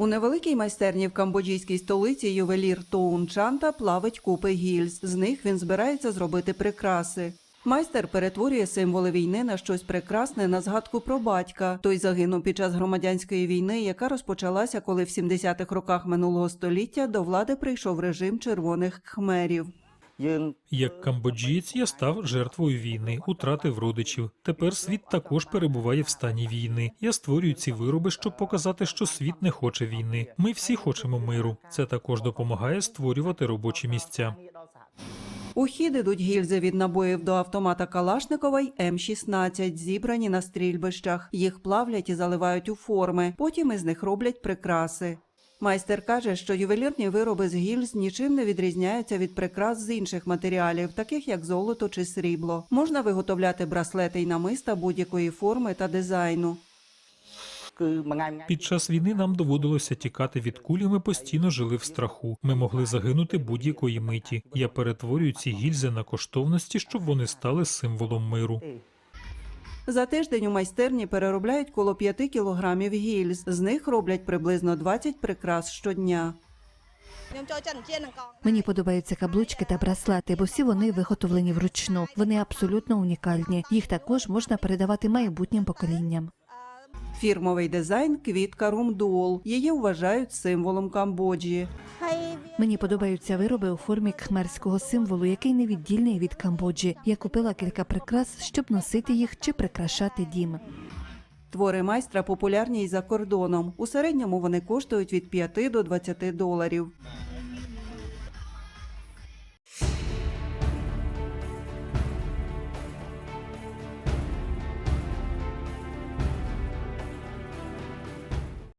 У невеликій майстерні в камбоджійській столиці ювелір Тоун Чанта плавить купи гільз. З них він збирається зробити прикраси. Майстер перетворює символи війни на щось прекрасне на згадку про батька. Той загинув під час громадянської війни, яка розпочалася, коли в 70-х роках минулого століття до влади прийшов режим червоних хмерів. Як камбоджієць я став жертвою війни, утратив родичів. Тепер світ також перебуває в стані війни. Я створюю ці вироби, щоб показати, що світ не хоче війни. Ми всі хочемо миру. Це також допомагає створювати робочі місця. У хід ідуть гільзи від набоїв до автомата Калашникова й М-16, зібрані на стрільбищах. Їх плавлять і заливають у форми, потім із них роблять прикраси. Майстер каже, що ювелірні вироби з гільз нічим не відрізняються від прикрас з інших матеріалів, таких як золото чи срібло. Можна виготовляти браслети й намиста будь-якої форми та дизайну. Під час війни нам доводилося тікати від кулі. Ми постійно жили в страху. Ми могли загинути будь-якої миті. Я перетворюю ці гільзи на коштовності, щоб вони стали символом миру. За тиждень у майстерні переробляють коло 5 кілограмів гільз. З них роблять приблизно 20 прикрас щодня. Мені подобаються каблучки та браслети, бо всі вони виготовлені вручну. Вони абсолютно унікальні. Їх також можна передавати майбутнім поколінням. Фірмовий дизайн квітка Румдуол. Її вважають символом Камбоджі. Мені подобаються вироби у формі кхмерського символу, який невіддільний від Камбоджі. Я купила кілька прикрас, щоб носити їх чи прикрашати дім. Твори майстра популярні і за кордоном. У середньому вони коштують від 5 до 20 доларів.